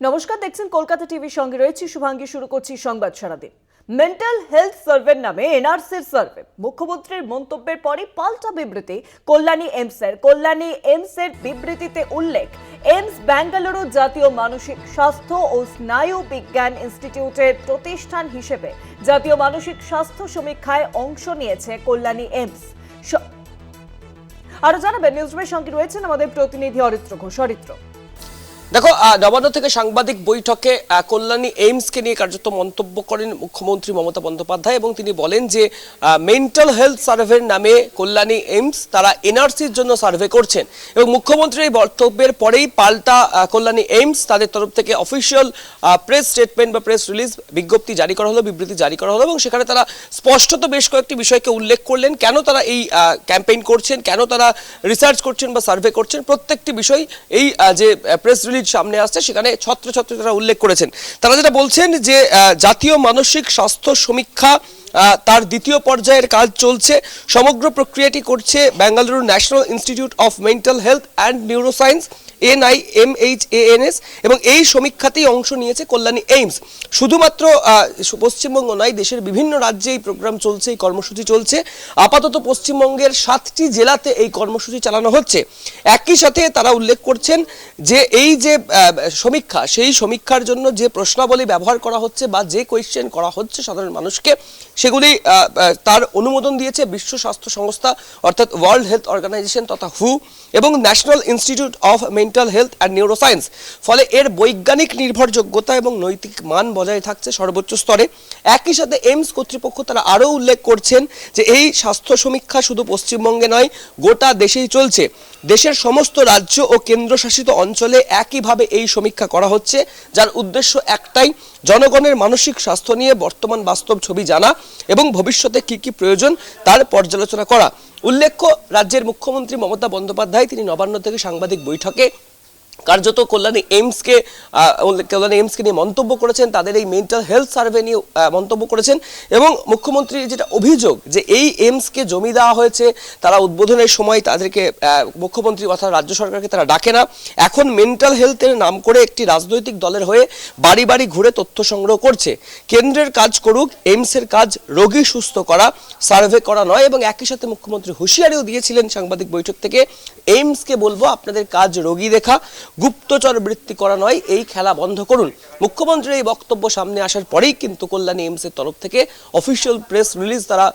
নমস্কার, দেখছেন কলকাতা টিভির সঙ্গে রয়েছি, শুভাঙ্গী শুরু করছি সংবাদ সারাদিন। মেন্টাল হেলথ সার্ভের নামে এনআরসির সার্ভে মুখ্যমন্ত্রীর মন্তব্যের পরে পাল্টা বিবৃতি, কল্যাণী এমসের কল্যাণী এমসের বিবৃতিতে উল্লেখ এমস বেঙ্গালুরু জাতীয় মানসিক স্বাস্থ্য ও স্নায়ু বিজ্ঞান ইনস্টিটিউটের প্রতিষ্ঠান হিসেবে জাতীয় মানসিক স্বাস্থ্য সমীক্ষায় অংশ নিয়েছে কল্যাণী এমস আরও জানাবেন নিউজমের সঙ্গে রয়েছেন আমাদের প্রতিনিধি অরিত্র ঘোষ। অরিত্র। দেখো নবান্ন থেকে সাংবাদিক বৈঠকে কল্যাণী এইমসকে নিয়ে কার্যত মন্তব্য করেন মুখ্যমন্ত্রী মমতা বন্দ্যোপাধ্যায় এবং তিনি বলেন যে মেন্টাল হেলথ সার্ভের নামে কল্যাণী এইমস তারা এনআরসির জন্য সার্ভে করছেন এবং মুখ্যমন্ত্রীর এই বক্তব্যের পরেই পাল্টা কল্যাণী এইমস তাদের তরফ থেকে অফিসিয়াল প্রেস স্টেটমেন্ট বা প্রেস রিলিজ বিজ্ঞপ্তি জারি করা হলো, বিবৃতি জারি করা হলো এবং সেখানে তারা স্পষ্টত বেশ কয়েকটি বিষয়কে উল্লেখ করলেন। কেন তারা এই ক্যাম্পেইন করছেন? কেন তারা রিসার্চ করছেন বা সার্ভে করছেন? প্রত্যেকটি বিষয় এই যে প্রেস রিলিজ সামনে আসছে, সেখানে ছত্র ছত্র তারা উল্লেখ করেছেন। তারা যেটা বলছেন যে জাতীয় মানসিক স্বাস্থ্য সমীক্ষা তার দ্বিতীয় পর্যায়ের কাজ চলছে। সমগ্র প্রক্রিয়াটি করছে Bengaluru National Institute of Mental Health and Neuroscience NI M H ANS এবং এই সমীক্ষাতেই অংশ নিয়েছে কল্যাণী এইমস। শুধুমাত্র পশ্চিমবঙ্গ নয়, দেশের বিভিন্ন রাজ্যে এই প্রোগ্রাম চলছে, এই কর্মসূচি চলছে। আপাতত পশ্চিমবঙ্গের সাতটি জেলাতে এই কর্মসূচি চালানো হচ্ছে। একই সাথে তারা উল্লেখ করছেন যে এই যে সমীক্ষা, সেই সমীক্ষার জন্য যে প্রশ্নাবলী ব্যবহার করা হচ্ছে বা যে কোয়েশ্চেন করা হচ্ছে সাধারণ মানুষকে সেগুলি তার অনুমোদন দিয়েছে বিশ্ব স্বাস্থ্য সংস্থা, অর্থাৎ ওয়ার্ল্ড হেলথ অর্গানাইজেশন তথা হু এবং National Institute of Mental Health and Neuroscience ফলে এর বৈজ্ঞানিক নির্ভরযোগ্যতা এবং নৈতিক মান বজায় থাকছে সর্বোচ্চ স্তরে। একই সাথে এইমস কর্তৃপক্ষ তারা আরও উল্লেখ করছেন যে এই স্বাস্থ্য সমীক্ষা শুধু পশ্চিমবঙ্গে নয়, গোটা দেশেই চলছে। দেশের সমস্ত রাজ্য ও কেন্দ্রশাসিত অঞ্চলে একইভাবে এই সমীক্ষা করা হচ্ছে, যার উদ্দেশ্য একটাই জনগণের মানসিক স্বাস্থ্য নিয়ে বর্তমান বাস্তব ছবি জানা এবং ভবিষ্যতে কি কি প্রয়োজন তার পর্যালোচনা করা। উল্লেখ্য, রাজ্যের মুখ্যমন্ত্রী মমতা বন্দ্যোপাধ্যায় তিনি নবান্ন থেকে সাংবাদিক বৈঠকে কার্যত কল্যাণী এইমসকে কল্যাণী এইমসকে নিয়ে মন্তব্য করেছেন, তাদের এই মেন্টাল হেলথ সার্ভে নিয়ে মন্তব্য করেছেন এবং মুখ্যমন্ত্রী যেটা অভিযোগ যে এই এইমসকে জমি দেওয়া হয়েছে, তারা উদ্বোধনের সময় তাদেরকে মুখ্যমন্ত্রী অর্থাৎ রাজ্য সরকারকে তারা ডাকে না। এখন মেন্টাল হেলথের নাম করে একটি রাজনৈতিক দলের হয়ে বাড়ি বাড়ি ঘুরে তথ্য সংগ্রহ করছে। কেন্দ্রের কাজ করুক, এইমসের কাজ রোগী সুস্থ করা সার্ভে করা নয় এবং একই সাথে মুখ্যমন্ত্রী হুঁশিয়ারিও দিয়েছিলেন সাংবাদিক বৈঠক থেকে। এইমসকে বলব, আপনাদের কাজ রোগী দেখা গুপ্তচর বৃত্তি করা নয়, এই খেলা বন্ধ করুন। মুখ্যমন্ত্রীর এই বক্তব্য সামনে আসার পরেই কিন্তু কল্যাণী এইমসের তরফ থেকে অফিসিয়াল প্রেস রিলিজ তারা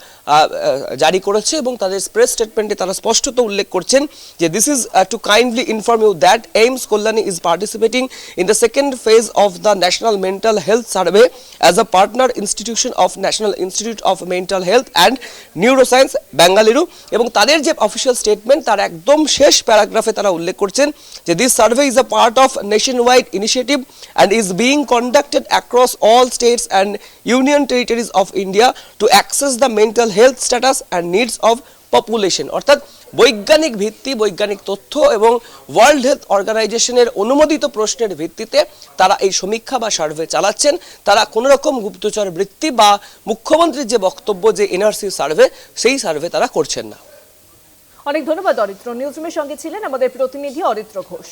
জারি করেছে এবং তাদের প্রেস স্টেটমেন্টে তারা স্পষ্টত উল্লেখ করছেন যে this is to kindly inform you that AIIMS Kalyani is participating in the second phase of the national mental health survey as a partner institution of National Institute of Mental Health and Neuroscience Bengaluru এবং তাদের যে official statement তার একদম শেষ প্যারাগ্রাফে তারা উল্লেখ করছেন যে this survey a part of nation wide initiative and is being conducted across all states and union territories of India to access the mental health status and needs of population অর্থাৎ বৈজ্ঞানিক ভিত্তি, বৈজ্ঞানিক তথ্য এবং ওয়ার্ল্ড হেলথ অর্গানাইজেশনের অনুমোদিত প্রশ্নের ভিত্তিতে তারা এই সমীক্ষা বা সার্ভে চালাচ্ছেন। তারা কোনো রকম গুপ্তচর বৃত্তি বা মুখ্যমন্ত্রীর যে বক্তব্য, যে এনআরসি সার্ভে, সেই সার্ভে তারা করছেন না। অনেক ধন্যবাদ অরিত্র। নিউজরুমের সঙ্গে ছিলেন আমাদের প্রতিনিধি অরিত্র ঘোষ।